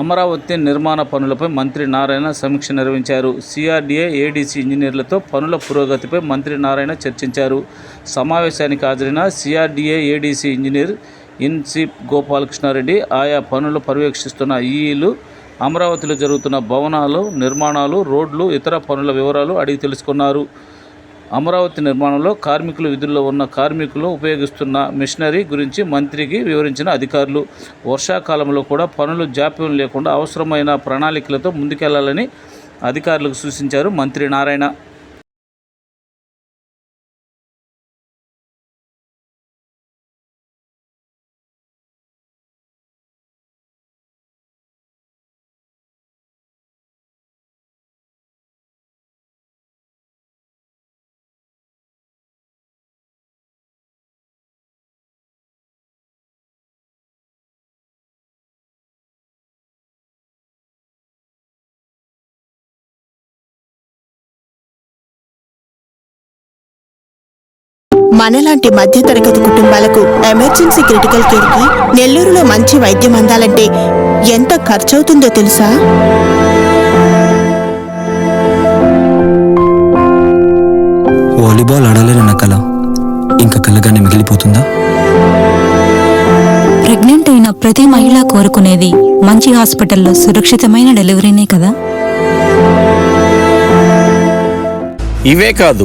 అమరావతి నిర్మాణ పనులపై మంత్రి నారాయణ సమీక్ష నిర్వహించారు. సిఆర్డీఏ ఏడీసీ ఇంజనీర్లతో పనుల పురోగతిపై మంత్రి నారాయణ చర్చించారు. సమావేశానికి హాజరైన CRDA ADC engineer in Gopalakrishna Reddy ఆయా పనులు పర్యవేక్షిస్తున్న ఈఈలు అమరావతిలో జరుగుతున్న భవనాలు నిర్మాణాలు రోడ్లు ఇతర పనుల వివరాలు అడిగి తెలుసుకున్నారు. అమరావతి నిర్మాణంలో కార్మికులు విధుల్లో ఉన్న కార్మికులు ఉపయోగిస్తున్న మిషనరీ గురించి మంత్రికి వివరించిన అధికారులు. వర్షాకాలంలో కూడా పనులు జాప్యం లేకుండా అవసరమైన ప్రణాళికలతో ముందుకెళ్ళాలని అధికారులకు సూచించారు మంత్రి నారాయణ. మనలాంటి మధ్యతరగతి కుటుంబాలకు ఎమర్జెన్సీ క్రిటికల్ కేర్కి నెల్లూరులో మంచి వైద్యం అందాలంటే ఎంత ఖర్చవుతుందో తెలుసా? వాలీబాల్ ఆడాలని నా కల. ఇంకా కలగానే మిగిలిపోతుందా? ప్రెగ్నెంట్ అయిన ప్రతి మహిళ కోరుకునేది మంచి హాస్పిటల్లో సురక్షితమైన డెలివరీనే కదా? ఇవే కాదు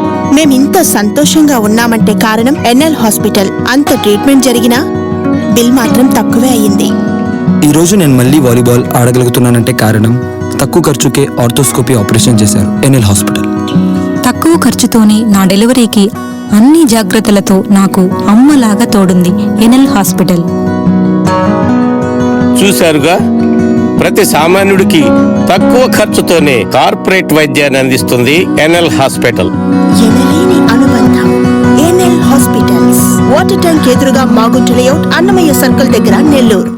మేమింత సంతోషంగా ఉన్నామంటే కారణం ఎన్ఎల్ హాస్పిటల్. అంత ట్రీట్మెంట్ జరిగినా బిల్ మాత్రం తక్కువే అయ్యింది. ఈ రోజు నేను మళ్ళీ వాలీబాల్ ఆడగలుగుతున్నానంటే కారణం తక్కువ ఖర్చుకే ఆర్థోస్కోపీ ఆపరేషన్ చేశారు ఎన్ఎల్ హాస్పిటల్. తక్కువ ఖర్చుతోనే నా డెలివరీకి అన్ని జాగ్రత్తలతో నాకు అమ్మలాగా తోడుంది ఎనల్ హాస్పిటల్. చూశారుగా? ప్రతి సామాన్యుడికి తక్కువ ఖర్చుతోనే కార్పొరేట్ వైద్యాన్ని అందిస్తుంది NL hospital. NL hospitals. Water tank ఎదురుగా మాగుంటు లేఅవుట్ అన్నమయ్య సర్కిల్ దగ్గర నెల్లూరు.